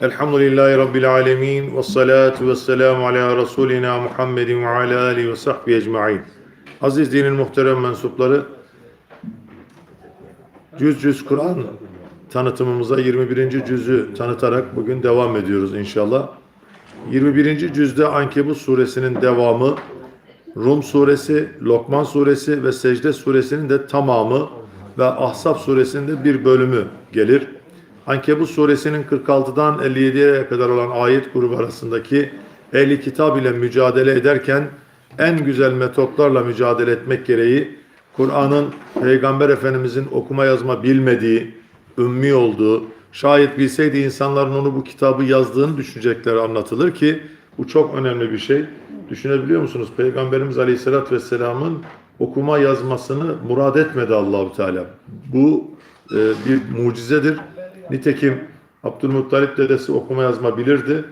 Elhamdülillahi Rabbil alemin ve salatu ve selamu ala Resulina Muhammedin ve ala alihi ve sahbihi ecma'in. Aziz dinin muhterem mensupları, Cüz Cüz Kur'an tanıtımımıza 21. cüzü tanıtarak bugün devam ediyoruz inşallah. 21. cüzde Ankebut suresinin devamı, Rum suresi, Lokman suresi ve Secde suresinin de tamamı ve Ahzab suresinin de bir bölümü gelir. Ankebut suresinin 46'dan 57'ye kadar olan ayet grubu arasındaki ehli kitap ile mücadele ederken en güzel metotlarla mücadele etmek gereği Kur'an'ın Peygamber Efendimizin okuma yazma bilmediği, ümmi olduğu, şayet bilseydi insanların onu bu kitabı yazdığını düşünecekleri anlatılır ki bu çok önemli bir şey. Düşünebiliyor musunuz? Peygamberimiz Aleyhisselatü Vesselam'ın okuma yazmasını murad etmedi Allahu Teala. Bu e, bir mucizedir. Nitekim Abdülmuttalip dedesi okuma yazma bilirdi.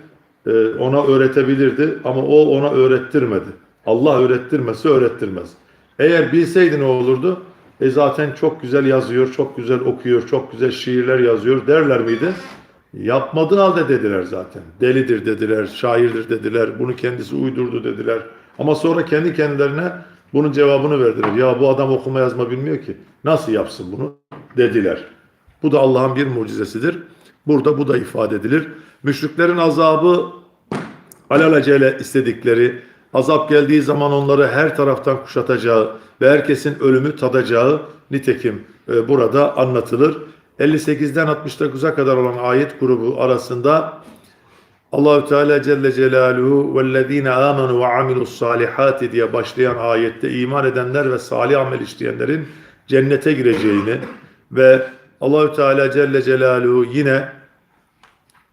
E, ona öğretebilirdi ama o ona öğrettirmedi. Allah öğrettirmesi öğrettirmez. Eğer bilseydi ne olurdu? E zaten çok güzel yazıyor, çok güzel okuyor, çok güzel şiirler yazıyor derler miydi? Yapmadığı halde dediler zaten. Delidir dediler, şairdir dediler, bunu kendisi uydurdu dediler. Ama sonra kendi kendilerine bunun cevabını verdiler. Ya bu adam okuma yazma bilmiyor ki. Nasıl yapsın bunu? Dediler. Bu da Allah'ın bir mucizesidir. Burada bu da ifade edilir. Müşriklerin azabı alelacele istedikleri, azap geldiği zaman onları her taraftan kuşatacağı ve herkesin ölümü tadacağı nitekim e, burada anlatılır. 58'den 69'a kadar olan ayet grubu arasında Allahü Teala Celle Celaluhu vellezine amenu ve amilus salihati diye başlayan ayette iman edenler ve salih amel işleyenlerin cennete gireceğini ve Allahü Teala Celle Celaluhu yine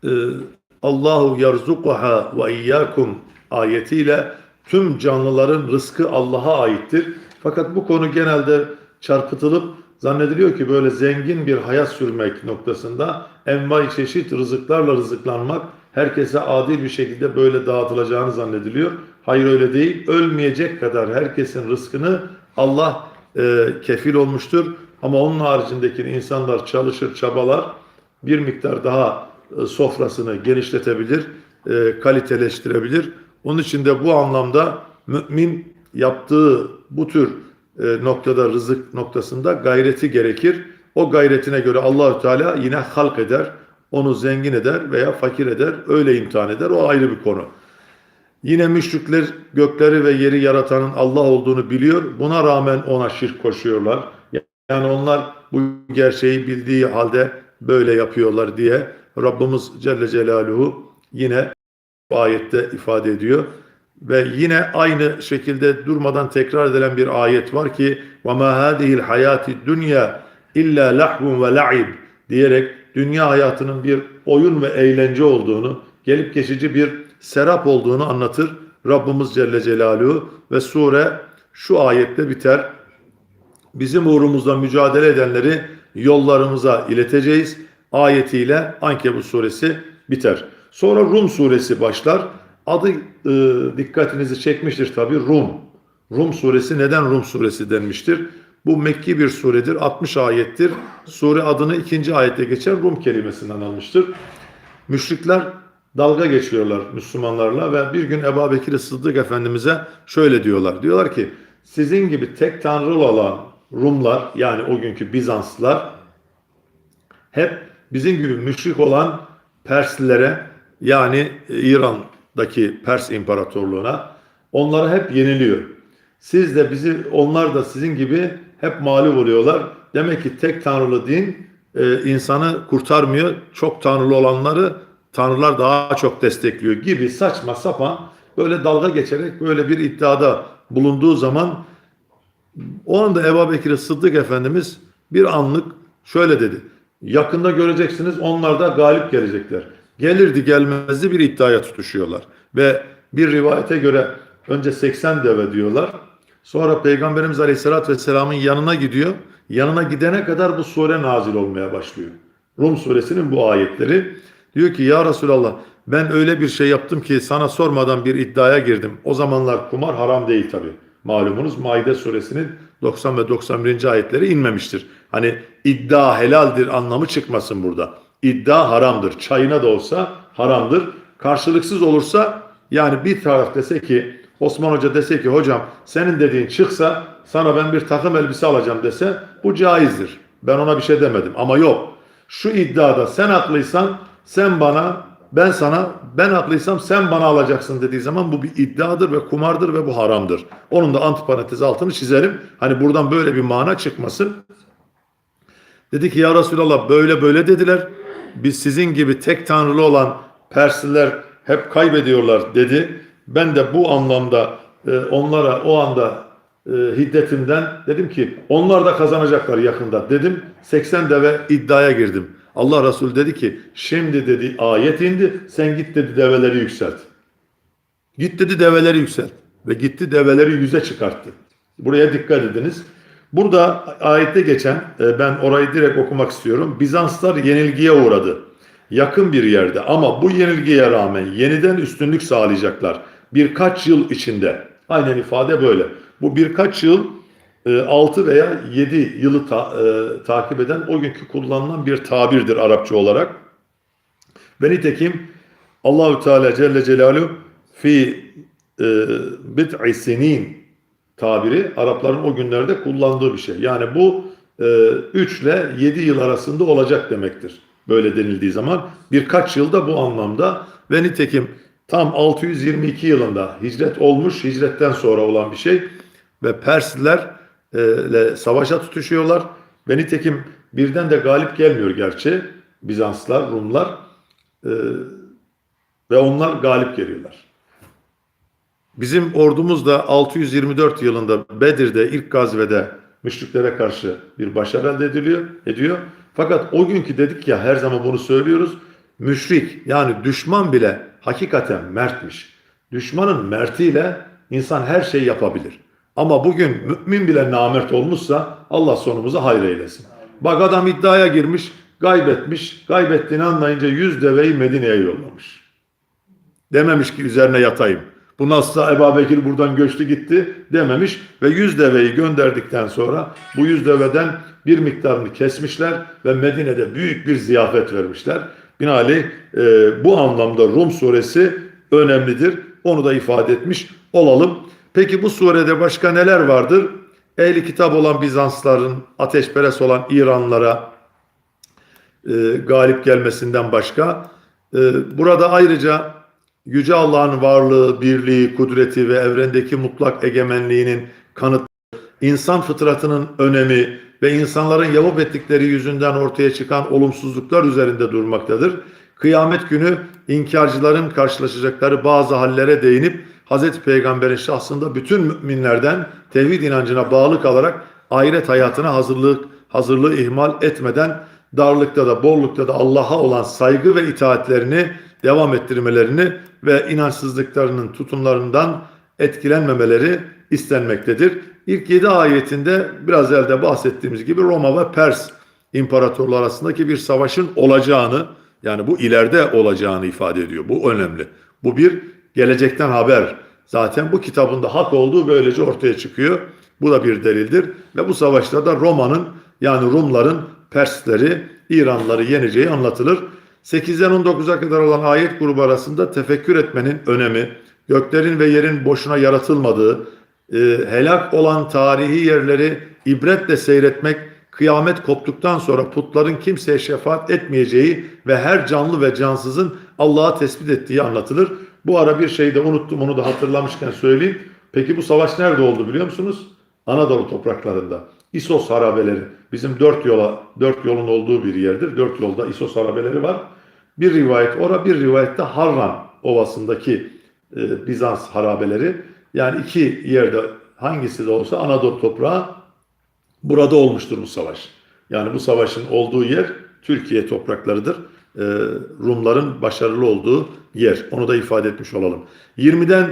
e, Allahu yarzukuha ve iyyakum ayetiyle tüm canlıların rızkı Allah'a aittir. Fakat bu konu genelde çarpıtılıp zannediliyor ki böyle zengin bir hayat sürmek noktasında envai çeşit rızıklarla rızıklanmak herkese adil bir şekilde böyle dağıtılacağını zannediliyor. Hayır öyle değil. Ölmeyecek kadar herkesin rızkını Allah e, kefil olmuştur. Ama onun haricindeki insanlar çalışır, çabalar bir miktar daha e, sofrasını genişletebilir, e, kaliteleştirebilir. Onun için de bu anlamda mümin yaptığı bu tür e, noktada rızık noktasında gayreti gerekir. O gayretine göre Allahü Teala yine halk eder, onu zengin eder veya fakir eder, öyle imtihan eder. O ayrı bir konu. Yine müşrikler gökleri ve yeri yaratanın Allah olduğunu biliyor. Buna rağmen ona şirk koşuyorlar. Yani onlar bu gerçeği bildiği halde böyle yapıyorlar diye Rabbimiz Celle Celaluhu yine bu ayette ifade ediyor. Ve yine aynı şekilde durmadan tekrar edilen bir ayet var ki وَمَا هَذِهِ الْحَيَاتِ الدُّنْيَا اِلَّا لَحْبٌ وَلَعِبٌ diyerek dünya hayatının bir oyun ve eğlence olduğunu, gelip geçici bir serap olduğunu anlatır Rabbimiz Celle Celaluhu ve sure şu ayette biter. Bizim uğrumuzda mücadele edenleri yollarımıza ileteceğiz. Ayetiyle Ankebut suresi biter. Sonra Rum suresi başlar. Adı e, dikkatinizi çekmiştir tabi Rum. Rum suresi neden Rum suresi denmiştir? Bu Mekki bir suredir. 60 ayettir. Sure adını ikinci ayette geçen Rum kelimesinden almıştır. Müşrikler dalga geçiyorlar Müslümanlarla ve bir gün Ebu Bekir Sıddık Efendimiz'e şöyle diyorlar. Diyorlar ki sizin gibi tek tanrılı olan Rumlar yani o günkü Bizanslılar hep bizim gibi müşrik olan Perslilere yani İran'daki Pers İmparatorluğu'na onları hep yeniliyor. Siz de bizi onlar da sizin gibi hep mağlup oluyorlar. Demek ki tek tanrılı din e, insanı kurtarmıyor. Çok tanrılı olanları tanrılar daha çok destekliyor gibi saçma sapan böyle dalga geçerek böyle bir iddiada bulunduğu zaman o anda Ebu Bekir Sıddık Efendimiz bir anlık şöyle dedi. Yakında göreceksiniz onlar da galip gelecekler. Gelirdi gelmezdi bir iddiaya tutuşuyorlar. Ve bir rivayete göre önce 80 deve diyorlar. Sonra Peygamberimiz Aleyhisselatü Vesselam'ın yanına gidiyor. Yanına gidene kadar bu sure nazil olmaya başlıyor. Rum suresinin bu ayetleri. Diyor ki ya Resulallah ben öyle bir şey yaptım ki sana sormadan bir iddiaya girdim. O zamanlar kumar haram değil tabi. Malumunuz Maide suresinin 90 ve 91. ayetleri inmemiştir. Hani iddia helaldir anlamı çıkmasın burada. iddia haramdır. Çayına da olsa haramdır. Karşılıksız olursa yani bir taraf dese ki Osman Hoca dese ki hocam senin dediğin çıksa sana ben bir takım elbise alacağım dese bu caizdir. Ben ona bir şey demedim ama yok. Şu iddiada sen haklıysan sen bana ben sana ben haklıysam sen bana alacaksın dediği zaman bu bir iddiadır ve kumardır ve bu haramdır. Onun da antiparantez altını çizerim. Hani buradan böyle bir mana çıkmasın. Dedi ki ya Resulallah böyle böyle dediler. Biz sizin gibi tek tanrılı olan Persliler hep kaybediyorlar dedi. Ben de bu anlamda e, onlara o anda e, hiddetimden dedim ki onlar da kazanacaklar yakında dedim. 80 deve iddiaya girdim. Allah Resulü dedi ki şimdi dedi ayet indi sen git dedi develeri yükselt. Git dedi develeri yükselt. Ve gitti develeri yüze çıkarttı. Buraya dikkat ediniz. Burada ayette geçen, e, ben orayı direkt okumak istiyorum. Bizanslar yenilgiye uğradı. Yakın bir yerde ama bu yenilgiye rağmen yeniden üstünlük sağlayacaklar. Birkaç yıl içinde. Aynen ifade böyle. Bu birkaç yıl 6 veya 7 yılı ta- e, takip eden o günkü kullanılan bir tabirdir Arapça olarak. Ve nitekim Allahü Teala Celle Celaluhu fi e, bid'i sinin tabiri Arapların o günlerde kullandığı bir şey. Yani bu 3 ile 7 yıl arasında olacak demektir. Böyle denildiği zaman birkaç yılda bu anlamda ve nitekim tam 622 yılında hicret olmuş, hicretten sonra olan bir şey ve Persliler e, ile savaşa tutuşuyorlar ve nitekim birden de galip gelmiyor gerçi Bizanslar, Rumlar e, ve onlar galip geliyorlar. Bizim ordumuz da 624 yılında Bedir'de ilk gazvede müşriklere karşı bir başarı elde ediliyor, ediyor. Fakat o günkü dedik ya her zaman bunu söylüyoruz. Müşrik yani düşman bile hakikaten mertmiş. Düşmanın mertiyle insan her şeyi yapabilir. Ama bugün mümin bile namert olmuşsa Allah sonumuzu hayır eylesin. Bak adam iddiaya girmiş, kaybetmiş. Kaybettiğini anlayınca yüz deveyi Medine'ye yollamış. Dememiş ki üzerine yatayım. Bu nasılsa Ebu Bekir buradan göçtü gitti dememiş ve yüz deveyi gönderdikten sonra bu yüz deveden bir miktarını kesmişler ve Medine'de büyük bir ziyafet vermişler. Binaenaleyh e, bu anlamda Rum suresi önemlidir. Onu da ifade etmiş olalım. Peki bu surede başka neler vardır? Ehli kitap olan Bizansların, ateşperest olan İranlara e, galip gelmesinden başka. E, burada ayrıca Yüce Allah'ın varlığı, birliği, kudreti ve evrendeki mutlak egemenliğinin kanıt, insan fıtratının önemi ve insanların yapıp ettikleri yüzünden ortaya çıkan olumsuzluklar üzerinde durmaktadır. Kıyamet günü inkarcıların karşılaşacakları bazı hallere değinip Hz. Peygamber'in şahsında bütün müminlerden tevhid inancına bağlı kalarak ahiret hayatına hazırlık, hazırlığı ihmal etmeden darlıkta da bollukta da Allah'a olan saygı ve itaatlerini devam ettirmelerini ve inançsızlıklarının tutumlarından etkilenmemeleri istenmektedir. İlk 7 ayetinde biraz elde bahsettiğimiz gibi Roma ve Pers imparatorluğu arasındaki bir savaşın olacağını yani bu ileride olacağını ifade ediyor. Bu önemli. Bu bir gelecekten haber. Zaten bu kitabında hak olduğu böylece ortaya çıkıyor. Bu da bir delildir. Ve bu savaşta da Roma'nın yani Rumların Persleri, İranlıları yeneceği anlatılır. 8'den 19'a kadar olan ayet grubu arasında tefekkür etmenin önemi, göklerin ve yerin boşuna yaratılmadığı, e, helak olan tarihi yerleri ibretle seyretmek, kıyamet koptuktan sonra putların kimseye şefaat etmeyeceği ve her canlı ve cansızın Allah'a tespit ettiği anlatılır. Bu ara bir şey de unuttum onu da hatırlamışken söyleyeyim. Peki bu savaş nerede oldu biliyor musunuz? Anadolu topraklarında. İsos harabeleri. Bizim dört yola, dört yolun olduğu bir yerdir. Dört yolda İsos harabeleri var. Bir rivayet ora, bir rivayette Harran Ovası'ndaki e, Bizans harabeleri. Yani iki yerde hangisi de olsa Anadolu toprağı burada olmuştur bu savaş. Yani bu savaşın olduğu yer Türkiye topraklarıdır. Ee, Rumların başarılı olduğu yer. Onu da ifade etmiş olalım. 20'den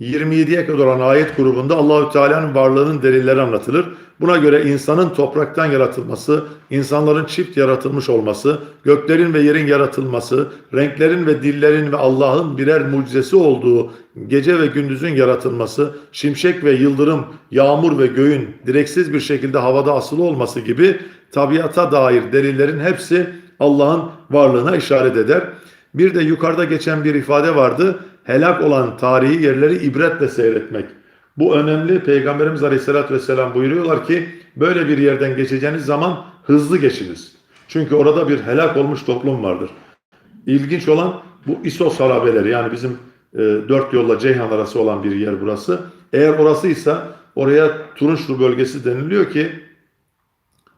27'ye kadar olan ayet grubunda Allahü Teala'nın varlığının delilleri anlatılır. Buna göre insanın topraktan yaratılması, insanların çift yaratılmış olması, göklerin ve yerin yaratılması, renklerin ve dillerin ve Allah'ın birer mucizesi olduğu gece ve gündüzün yaratılması, şimşek ve yıldırım, yağmur ve göğün direksiz bir şekilde havada asılı olması gibi tabiata dair delillerin hepsi Allah'ın varlığına işaret eder. Bir de yukarıda geçen bir ifade vardı. Helak olan tarihi yerleri ibretle seyretmek. Bu önemli. Peygamberimiz Aleyhisselatü Vesselam buyuruyorlar ki böyle bir yerden geçeceğiniz zaman hızlı geçiniz. Çünkü orada bir helak olmuş toplum vardır. İlginç olan bu İsos harabeleri yani bizim e, dört yolla Ceyhan arası olan bir yer burası. Eğer orasıysa oraya Turunçlu bölgesi deniliyor ki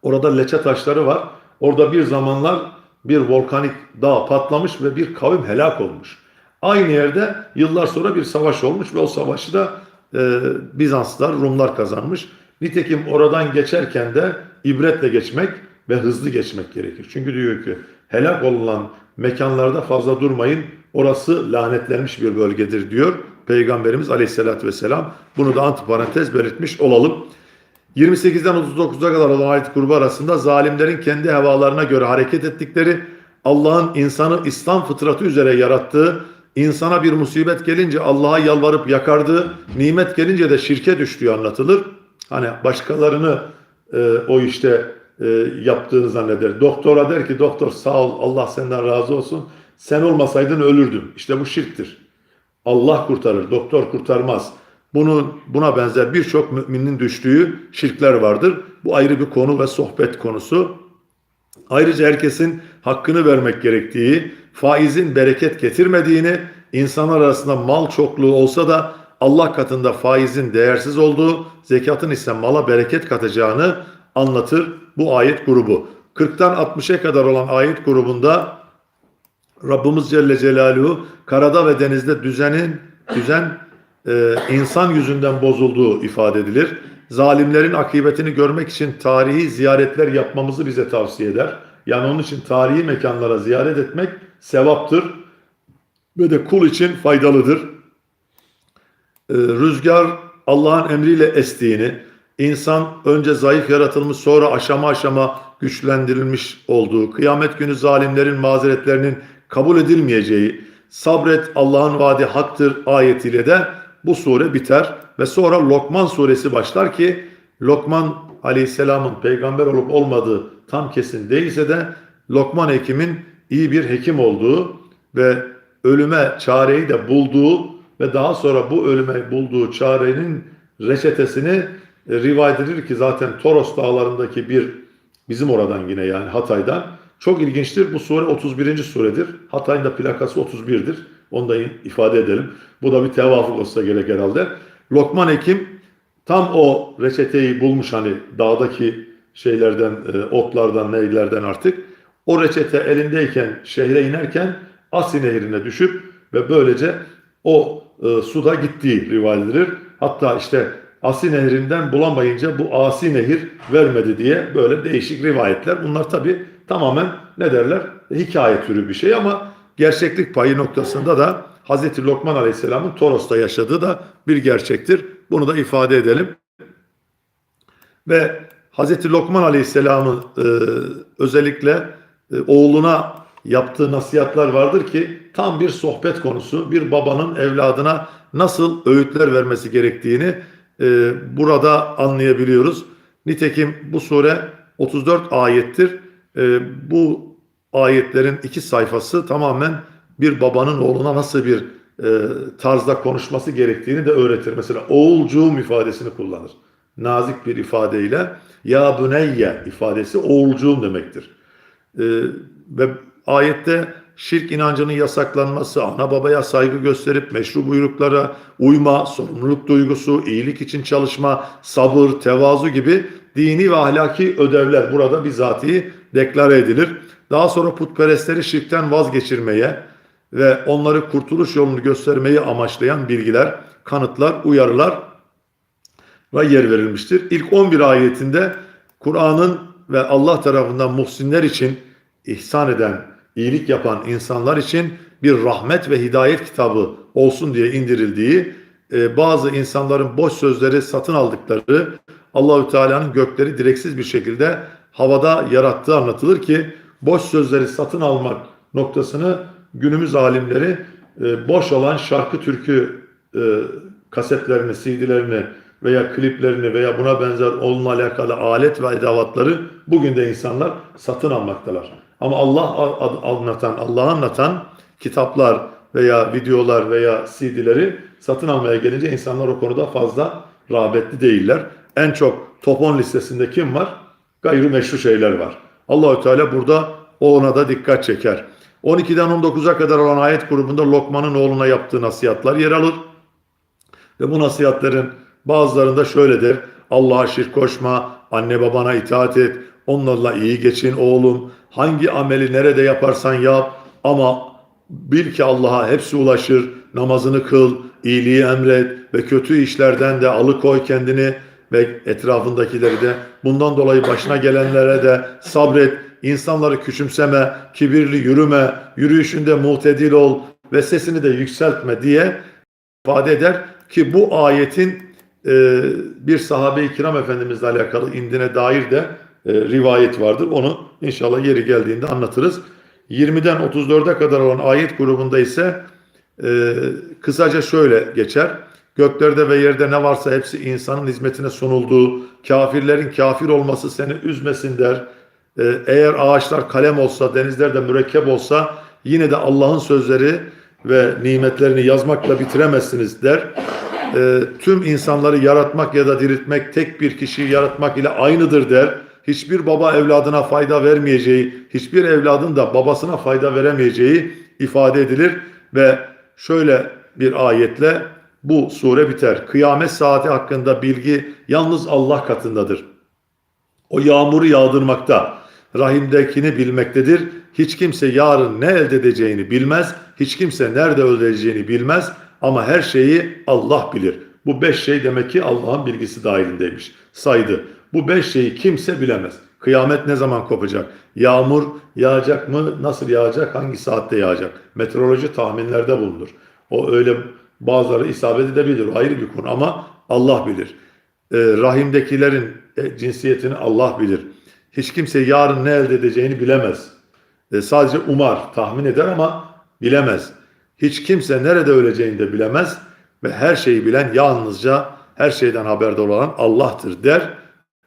orada leçe taşları var. Orada bir zamanlar bir volkanik dağ patlamış ve bir kavim helak olmuş. Aynı yerde yıllar sonra bir savaş olmuş ve o savaşı da e, Bizanslar, Rumlar kazanmış. Nitekim oradan geçerken de ibretle geçmek ve hızlı geçmek gerekir. Çünkü diyor ki helak olunan mekanlarda fazla durmayın. Orası lanetlenmiş bir bölgedir diyor Peygamberimiz Aleyhisselatü Vesselam. Bunu da antiparantez belirtmiş olalım. 28'den 39'a kadar olan ayet grubu arasında zalimlerin kendi hevalarına göre hareket ettikleri, Allah'ın insanı İslam fıtratı üzere yarattığı, insana bir musibet gelince Allah'a yalvarıp yakardığı, nimet gelince de şirke düştüğü anlatılır. Hani başkalarını e, o işte e, yaptığını zanneder. Doktora der ki doktor sağ ol Allah senden razı olsun. Sen olmasaydın ölürdüm. İşte bu şirktir. Allah kurtarır, doktor kurtarmaz. Bunu, buna benzer birçok müminin düştüğü şirkler vardır. Bu ayrı bir konu ve sohbet konusu. Ayrıca herkesin hakkını vermek gerektiği, faizin bereket getirmediğini, insanlar arasında mal çokluğu olsa da Allah katında faizin değersiz olduğu, zekatın ise mala bereket katacağını anlatır bu ayet grubu. 40'tan 60'a kadar olan ayet grubunda Rabbimiz Celle Celaluhu karada ve denizde düzenin düzen e, insan yüzünden bozulduğu ifade edilir. Zalimlerin akıbetini görmek için tarihi ziyaretler yapmamızı bize tavsiye eder. Yani onun için tarihi mekanlara ziyaret etmek sevaptır ve de kul için faydalıdır. E, rüzgar Allah'ın emriyle estiğini, insan önce zayıf yaratılmış sonra aşama aşama güçlendirilmiş olduğu, kıyamet günü zalimlerin mazeretlerinin kabul edilmeyeceği, sabret Allah'ın vaadi haktır ayetiyle de bu sure biter ve sonra Lokman suresi başlar ki Lokman aleyhisselamın peygamber olup olmadığı tam kesin değilse de Lokman hekimin iyi bir hekim olduğu ve ölüme çareyi de bulduğu ve daha sonra bu ölüme bulduğu çarenin reçetesini e, rivayet edilir ki zaten Toros dağlarındaki bir bizim oradan yine yani Hatay'dan çok ilginçtir. Bu sure 31. suredir. Hatay'ın da plakası 31'dir. Onu da ifade edelim. Bu da bir tevafuk olsa gerek herhalde. Lokman Hekim tam o reçeteyi bulmuş hani dağdaki şeylerden, e, otlardan, neylerden artık. O reçete elindeyken şehre inerken Asi nehrine düşüp ve böylece o e, suda gittiği rivayet edilir. Hatta işte Asi nehrinden bulamayınca bu Asi nehir vermedi diye böyle değişik rivayetler. Bunlar tabi tamamen ne derler hikaye türü bir şey ama gerçeklik payı noktasında da Hazreti Lokman Aleyhisselam'ın Toros'ta yaşadığı da bir gerçektir. Bunu da ifade edelim. Ve Hazreti Lokman Aleyhisselam'ın e, özellikle e, oğluna yaptığı nasihatler vardır ki tam bir sohbet konusu. Bir babanın evladına nasıl öğütler vermesi gerektiğini e, burada anlayabiliyoruz. Nitekim bu sure 34 ayettir. E, bu ayetlerin iki sayfası tamamen bir babanın oğluna nasıl bir e, tarzda konuşması gerektiğini de öğretir. Mesela oğulcuğum ifadesini kullanır. Nazik bir ifadeyle ya büneyye ifadesi oğulcuğum demektir. E, ve ayette şirk inancının yasaklanması, ana babaya saygı gösterip meşru buyruklara uyma, sorumluluk duygusu, iyilik için çalışma, sabır, tevazu gibi dini ve ahlaki ödevler burada bizatihi deklare edilir. Daha sonra putperestleri şirkten vazgeçirmeye ve onları kurtuluş yolunu göstermeyi amaçlayan bilgiler, kanıtlar, uyarılar ve yer verilmiştir. İlk 11 ayetinde Kur'an'ın ve Allah tarafından muhsinler için ihsan eden, iyilik yapan insanlar için bir rahmet ve hidayet kitabı olsun diye indirildiği, e, bazı insanların boş sözleri satın aldıkları, Allahü Teala'nın gökleri direksiz bir şekilde havada yarattığı anlatılır ki boş sözleri satın almak noktasını günümüz alimleri e, boş olan şarkı türkü e, kasetlerini, CD'lerini veya kliplerini veya buna benzer onunla alakalı alet ve edevatları bugün de insanlar satın almaktalar. Ama Allah anlatan, Allah'ı anlatan kitaplar veya videolar veya CD'leri satın almaya gelince insanlar o konuda fazla rağbetli değiller. En çok top 10 listesinde kim var? Gayrimeşru şeyler var. Allahü Teala burada ona da dikkat çeker. 12'den 19'a kadar olan ayet grubunda Lokman'ın oğluna yaptığı nasihatler yer alır. Ve bu nasihatlerin bazılarında şöyledir. Allah'a şirk koşma, anne babana itaat et, onlarla iyi geçin oğlum. Hangi ameli nerede yaparsan yap ama bil ki Allah'a hepsi ulaşır. Namazını kıl, iyiliği emret ve kötü işlerden de alıkoy kendini ve etrafındakileri de. Bundan dolayı başına gelenlere de sabret. İnsanları küçümseme, kibirli yürüme, yürüyüşünde muhtedil ol ve sesini de yükseltme diye ifade eder ki bu ayetin e, bir sahabe-i kiram efendimizle alakalı indine dair de e, rivayet vardır. Onu inşallah yeri geldiğinde anlatırız. 20'den 34'e kadar olan ayet grubunda ise e, kısaca şöyle geçer. Göklerde ve yerde ne varsa hepsi insanın hizmetine sunulduğu, kafirlerin kafir olması seni üzmesin der. E, eğer ağaçlar kalem olsa, denizler de mürekkep olsa yine de Allah'ın sözleri ve nimetlerini yazmakla bitiremezsiniz der. E, tüm insanları yaratmak ya da diriltmek tek bir kişiyi yaratmak ile aynıdır der. Hiçbir baba evladına fayda vermeyeceği, hiçbir evladın da babasına fayda veremeyeceği ifade edilir ve şöyle bir ayetle bu sure biter. Kıyamet saati hakkında bilgi yalnız Allah katındadır. O yağmuru yağdırmakta, rahimdekini bilmektedir. Hiç kimse yarın ne elde edeceğini bilmez, hiç kimse nerede öleceğini bilmez ama her şeyi Allah bilir. Bu beş şey demek ki Allah'ın bilgisi dahilindeymiş. Saydı. Bu beş şeyi kimse bilemez. Kıyamet ne zaman kopacak? Yağmur yağacak mı? Nasıl yağacak? Hangi saatte yağacak? Meteoroloji tahminlerde bulunur. O öyle bazıları isabet edebilir. Ayrı bir konu ama Allah bilir. Ee, rahimdekilerin e, cinsiyetini Allah bilir. Hiç kimse yarın ne elde edeceğini bilemez. E, sadece umar, tahmin eder ama bilemez. Hiç kimse nerede öleceğini de bilemez ve her şeyi bilen yalnızca her şeyden haberdar olan Allah'tır der.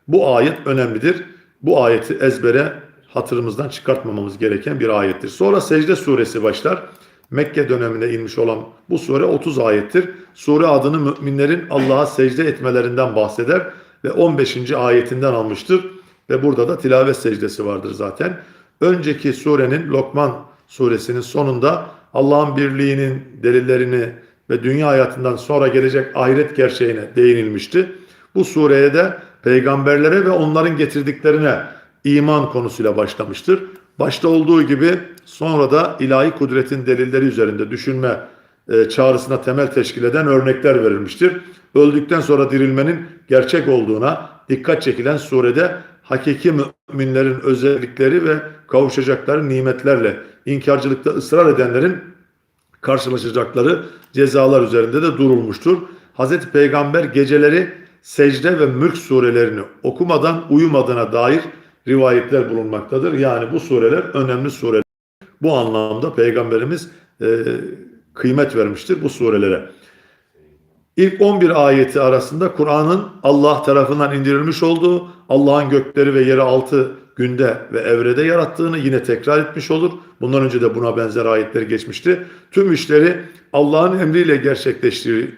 Bu ayet önemlidir. Bu ayeti ezbere hatırımızdan çıkartmamamız gereken bir ayettir. Sonra secde suresi başlar. Mekke döneminde inmiş olan bu sure 30 ayettir. Sure adını müminlerin Allah'a secde etmelerinden bahseder ve 15. ayetinden almıştır. Ve burada da tilavet secdesi vardır zaten. Önceki surenin Lokman suresinin sonunda Allah'ın birliğinin delillerini ve dünya hayatından sonra gelecek ahiret gerçeğine değinilmişti. Bu sureye de peygamberlere ve onların getirdiklerine iman konusuyla başlamıştır. Başta olduğu gibi sonra da ilahi kudretin delilleri üzerinde düşünme e, çağrısına temel teşkil eden örnekler verilmiştir. Öldükten sonra dirilmenin gerçek olduğuna dikkat çekilen surede hakiki müminlerin özellikleri ve kavuşacakları nimetlerle inkarcılıkta ısrar edenlerin karşılaşacakları cezalar üzerinde de durulmuştur. Hazreti Peygamber geceleri secde ve mülk surelerini okumadan uyumadığına dair rivayetler bulunmaktadır. Yani bu sureler önemli sureler. Bu anlamda Peygamberimiz e, kıymet vermiştir bu surelere. İlk 11 ayeti arasında Kur'an'ın Allah tarafından indirilmiş olduğu, Allah'ın gökleri ve yeri altı günde ve evrede yarattığını yine tekrar etmiş olur. Bundan önce de buna benzer ayetler geçmişti. Tüm işleri Allah'ın emriyle gerçekleştiği,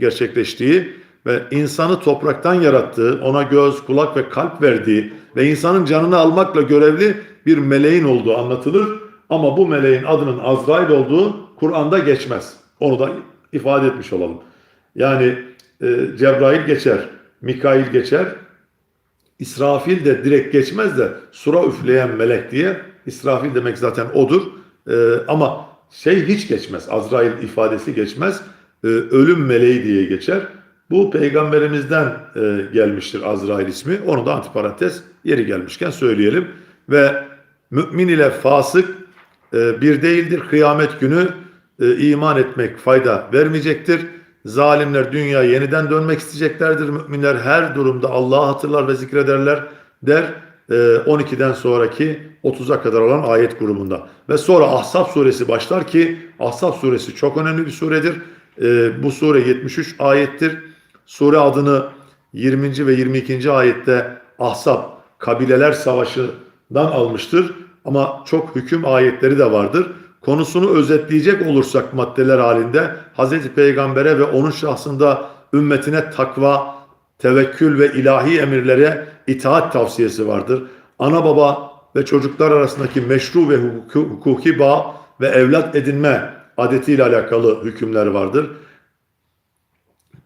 gerçekleştiği ve insanı topraktan yarattığı, ona göz, kulak ve kalp verdiği ve insanın canını almakla görevli bir meleğin olduğu anlatılır. Ama bu meleğin adının Azrail olduğu Kur'an'da geçmez. Onu da ifade etmiş olalım. Yani e, Cebrail geçer, Mikail geçer, İsrafil de direkt geçmez de sura üfleyen melek diye İsrafil demek zaten odur. E, ama şey hiç geçmez. Azrail ifadesi geçmez. E, ölüm meleği diye geçer. Bu peygamberimizden e, gelmiştir Azrail ismi. Onu da antiparantez yeri gelmişken söyleyelim. Ve mümin ile fasık e, bir değildir. Kıyamet günü e, iman etmek fayda vermeyecektir. Zalimler dünya yeniden dönmek isteyeceklerdir. Müminler her durumda Allah'ı hatırlar ve zikrederler der. 12'den sonraki 30'a kadar olan ayet grubunda. Ve sonra Ahzab suresi başlar ki Ahzab suresi çok önemli bir suredir. Bu sure 73 ayettir. Sure adını 20. ve 22. ayette Ahzab kabileler savaşından almıştır. ama çok hüküm ayetleri de vardır. Konusunu özetleyecek olursak maddeler halinde Hazreti Peygamber'e ve onun şahsında ümmetine takva, tevekkül ve ilahi emirlere itaat tavsiyesi vardır. Ana baba ve çocuklar arasındaki meşru ve hukuki bağ ve evlat edinme adetiyle alakalı hükümler vardır.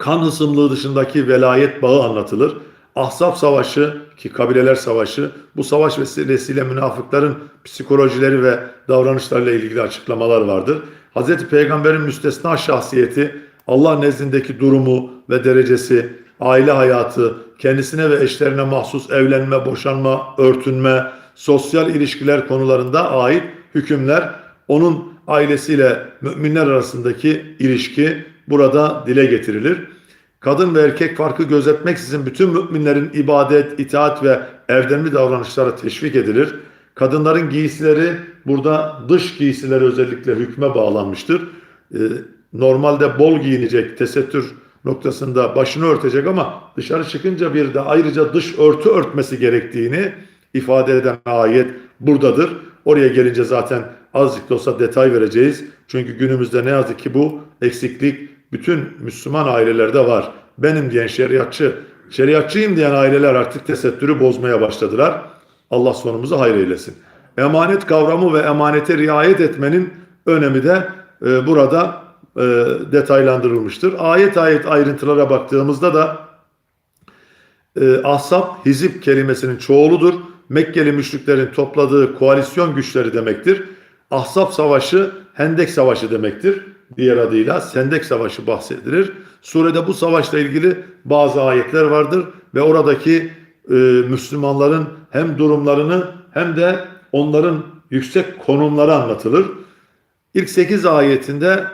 Kan hısımlığı dışındaki velayet bağı anlatılır. Ahzab Savaşı ki kabileler savaşı bu savaş vesilesiyle münafıkların psikolojileri ve davranışlarıyla ilgili açıklamalar vardır. Hz. Peygamber'in müstesna şahsiyeti, Allah nezdindeki durumu ve derecesi, aile hayatı, kendisine ve eşlerine mahsus evlenme, boşanma, örtünme, sosyal ilişkiler konularında ait hükümler, onun ailesiyle müminler arasındaki ilişki burada dile getirilir. Kadın ve erkek farkı gözetmeksizin bütün müminlerin ibadet, itaat ve erdemli davranışlara teşvik edilir. Kadınların giysileri burada dış giysileri özellikle hükme bağlanmıştır. Ee, normalde bol giyinecek, tesettür noktasında başını örtecek ama dışarı çıkınca bir de ayrıca dış örtü örtmesi gerektiğini ifade eden ayet buradadır. Oraya gelince zaten azıcık da olsa detay vereceğiz. Çünkü günümüzde ne yazık ki bu eksiklik bütün Müslüman ailelerde var. Benim diyen şeriatçı, şeriatçıyım diyen aileler artık tesettürü bozmaya başladılar. Allah sonumuzu hayır eylesin. Emanet kavramı ve emanete riayet etmenin önemi de e, burada e, detaylandırılmıştır. Ayet ayet ayrıntılara baktığımızda da e, Ahzab hizip kelimesinin çoğuludur. Mekkeli müşriklerin topladığı koalisyon güçleri demektir. Ahzab savaşı Hendek savaşı demektir. Diğer adıyla Sendek savaşı bahsedilir. Surede bu savaşla ilgili bazı ayetler vardır ve oradaki e, Müslümanların hem durumlarını hem de onların yüksek konumları anlatılır. İlk 8 ayetinde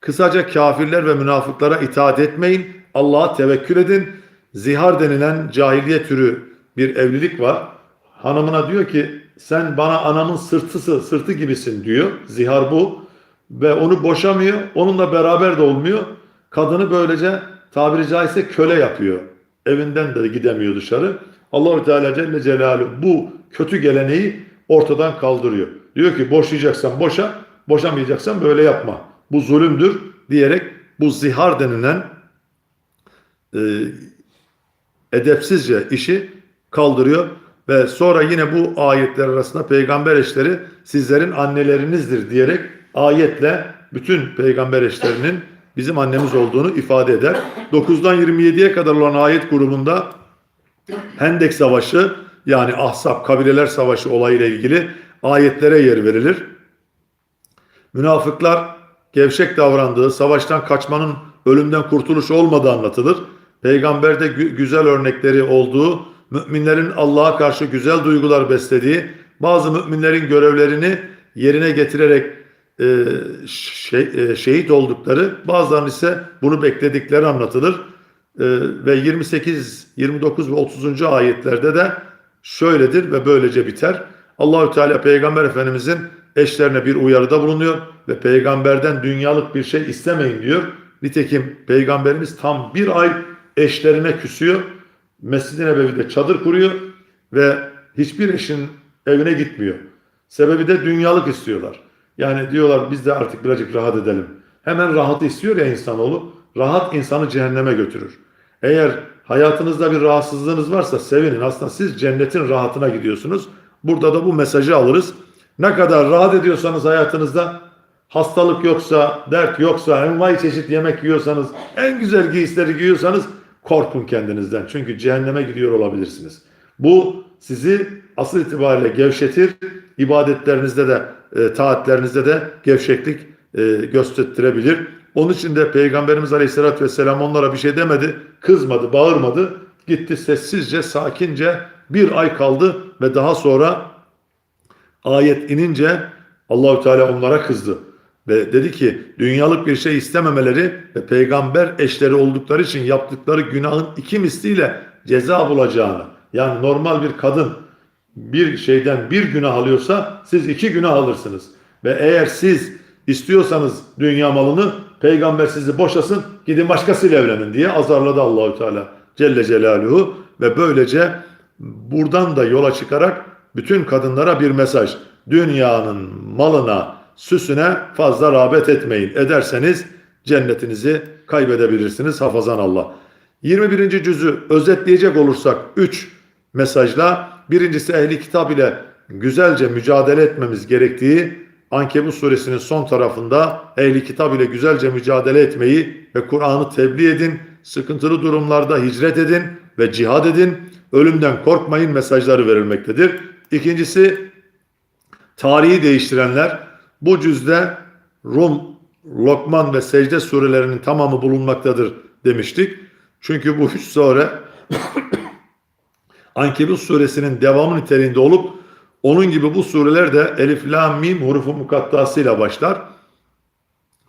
kısaca kafirler ve münafıklara itaat etmeyin, Allah'a tevekkül edin. Zihar denilen cahiliye türü bir evlilik var. Hanımına diyor ki sen bana anamın sırtısı, sırtı gibisin diyor. Zihar bu. Ve onu boşamıyor. Onunla beraber de olmuyor. Kadını böylece tabiri caizse köle yapıyor. Evinden de gidemiyor dışarı. Allahu Teala Celle Celaluhu bu kötü geleneği ortadan kaldırıyor. Diyor ki boşayacaksan boşa, boşamayacaksan böyle yapma. Bu zulümdür diyerek bu zihar denilen e, edepsizce işi kaldırıyor ve sonra yine bu ayetler arasında peygamber eşleri sizlerin annelerinizdir diyerek ayetle bütün peygamber eşlerinin bizim annemiz olduğunu ifade eder. 9'dan 27'ye kadar olan ayet grubunda Hendek Savaşı yani Ahzab kabileler savaşı olayıyla ilgili ayetlere yer verilir. Münafıklar gevşek davrandığı, savaştan kaçmanın ölümden kurtuluş olmadığı anlatılır. Peygamberde gü- güzel örnekleri olduğu, müminlerin Allah'a karşı güzel duygular beslediği, bazı müminlerin görevlerini yerine getirerek e, şey, e, şehit oldukları, bazılarının ise bunu bekledikleri anlatılır. E, ve 28, 29 ve 30. ayetlerde de şöyledir ve böylece biter. Allahü Teala Peygamber Efendimizin eşlerine bir uyarıda bulunuyor ve peygamberden dünyalık bir şey istemeyin diyor. Nitekim peygamberimiz tam bir ay eşlerine küsüyor. Mescid-i Nebevi'de çadır kuruyor ve hiçbir eşin evine gitmiyor. Sebebi de dünyalık istiyorlar. Yani diyorlar biz de artık birazcık rahat edelim. Hemen rahatı istiyor ya insanoğlu. Rahat insanı cehenneme götürür. Eğer hayatınızda bir rahatsızlığınız varsa sevinin. Aslında siz cennetin rahatına gidiyorsunuz. Burada da bu mesajı alırız. Ne kadar rahat ediyorsanız hayatınızda hastalık yoksa, dert yoksa, envai çeşit yemek yiyorsanız, en güzel giysileri giyiyorsanız korkun kendinizden. Çünkü cehenneme gidiyor olabilirsiniz. Bu sizi asıl itibariyle gevşetir. İbadetlerinizde de, e, taatlerinizde de gevşeklik e, göstertirebilir. Onun için de Peygamberimiz Aleyhisselatü Vesselam onlara bir şey demedi, kızmadı, bağırmadı. Gitti sessizce, sakince bir ay kaldı ve daha sonra ayet inince Allahü Teala onlara kızdı. Ve dedi ki dünyalık bir şey istememeleri ve peygamber eşleri oldukları için yaptıkları günahın iki misliyle ceza bulacağını. Yani normal bir kadın bir şeyden bir günah alıyorsa siz iki günah alırsınız. Ve eğer siz istiyorsanız dünya malını peygamber sizi boşasın gidin başkasıyla evlenin diye azarladı Allahü Teala Celle Celaluhu ve böylece buradan da yola çıkarak bütün kadınlara bir mesaj. dünyanın malına, süsüne fazla rağbet etmeyin. Ederseniz cennetinizi kaybedebilirsiniz hafazan Allah. 21. cüzü özetleyecek olursak 3 mesajla birincisi ehli kitap ile güzelce mücadele etmemiz gerektiği Ankebut suresinin son tarafında ehli kitap ile güzelce mücadele etmeyi ve Kur'an'ı tebliğ edin, sıkıntılı durumlarda hicret edin ve cihad edin, ölümden korkmayın mesajları verilmektedir. İkincisi tarihi değiştirenler bu cüzde Rum, Lokman ve Secde surelerinin tamamı bulunmaktadır demiştik. Çünkü bu üç sure Ankebut suresinin devamı niteliğinde olup onun gibi bu sureler de Elif, Lam, Mim hurufu mukattasıyla başlar.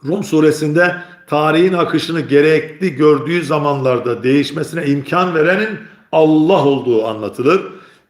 Rum suresinde tarihin akışını gerekli gördüğü zamanlarda değişmesine imkan verenin Allah olduğu anlatılır.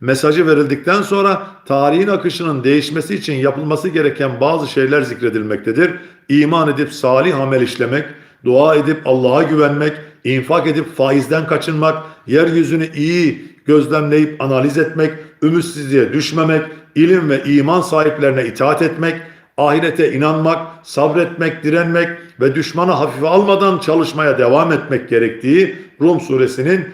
Mesajı verildikten sonra tarihin akışının değişmesi için yapılması gereken bazı şeyler zikredilmektedir. İman edip salih amel işlemek, dua edip Allah'a güvenmek, infak edip faizden kaçınmak, yeryüzünü iyi gözlemleyip analiz etmek, ümitsizliğe düşmemek, ilim ve iman sahiplerine itaat etmek, ahirete inanmak, sabretmek, direnmek ve düşmanı hafife almadan çalışmaya devam etmek gerektiği Rum suresinin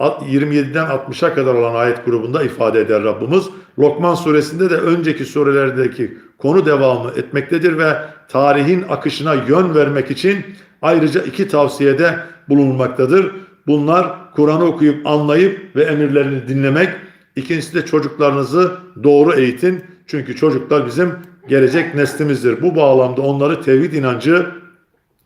27'den 60'a kadar olan ayet grubunda ifade eder Rabbimiz. Lokman suresinde de önceki surelerdeki konu devamı etmektedir ve tarihin akışına yön vermek için ayrıca iki tavsiyede bulunmaktadır. Bunlar Kur'an'ı okuyup anlayıp ve emirlerini dinlemek. İkincisi de çocuklarınızı doğru eğitin. Çünkü çocuklar bizim gelecek neslimizdir. Bu bağlamda onları tevhid inancı,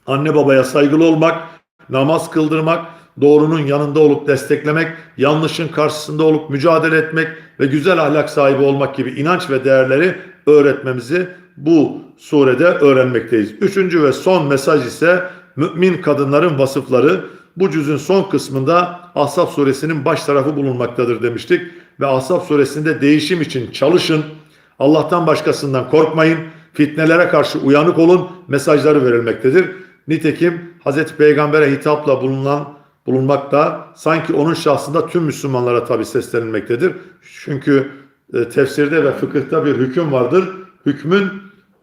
anne babaya saygılı olmak, namaz kıldırmak, doğrunun yanında olup desteklemek, yanlışın karşısında olup mücadele etmek ve güzel ahlak sahibi olmak gibi inanç ve değerleri öğretmemizi bu surede öğrenmekteyiz. Üçüncü ve son mesaj ise mümin kadınların vasıfları. Bu cüzün son kısmında Ahzab suresinin baş tarafı bulunmaktadır demiştik. Ve Ahzab suresinde değişim için çalışın, Allah'tan başkasından korkmayın, fitnelere karşı uyanık olun mesajları verilmektedir. Nitekim Hazreti Peygamber'e hitapla bulunan bulunmakta sanki onun şahsında tüm Müslümanlara tabi seslenilmektedir. Çünkü e, tefsirde ve fıkıhta bir hüküm vardır. Hükmün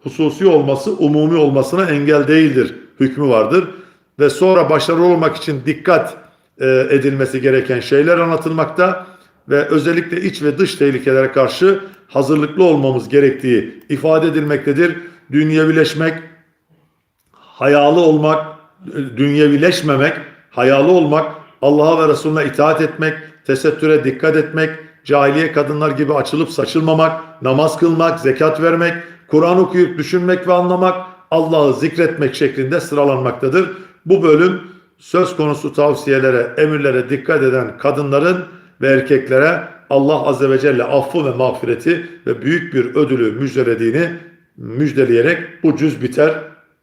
hususi olması umumi olmasına engel değildir. Hükmü vardır. Ve sonra başarılı olmak için dikkat e, edilmesi gereken şeyler anlatılmakta ve özellikle iç ve dış tehlikelere karşı hazırlıklı olmamız gerektiği ifade edilmektedir. Dünyevileşmek, hayalı olmak, dünyevileşmemek, hayalı olmak, Allah'a ve Resulüne itaat etmek, tesettüre dikkat etmek, cahiliye kadınlar gibi açılıp saçılmamak, namaz kılmak, zekat vermek, Kur'an okuyup düşünmek ve anlamak, Allah'ı zikretmek şeklinde sıralanmaktadır. Bu bölüm söz konusu tavsiyelere, emirlere dikkat eden kadınların ve erkeklere Allah Azze ve Celle affı ve mağfireti ve büyük bir ödülü müjdelediğini müjdeleyerek bu cüz biter.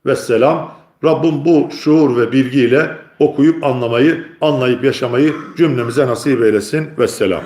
Vesselam. Rabbim bu şuur ve bilgiyle okuyup anlamayı, anlayıp yaşamayı cümlemize nasip eylesin. Vesselam.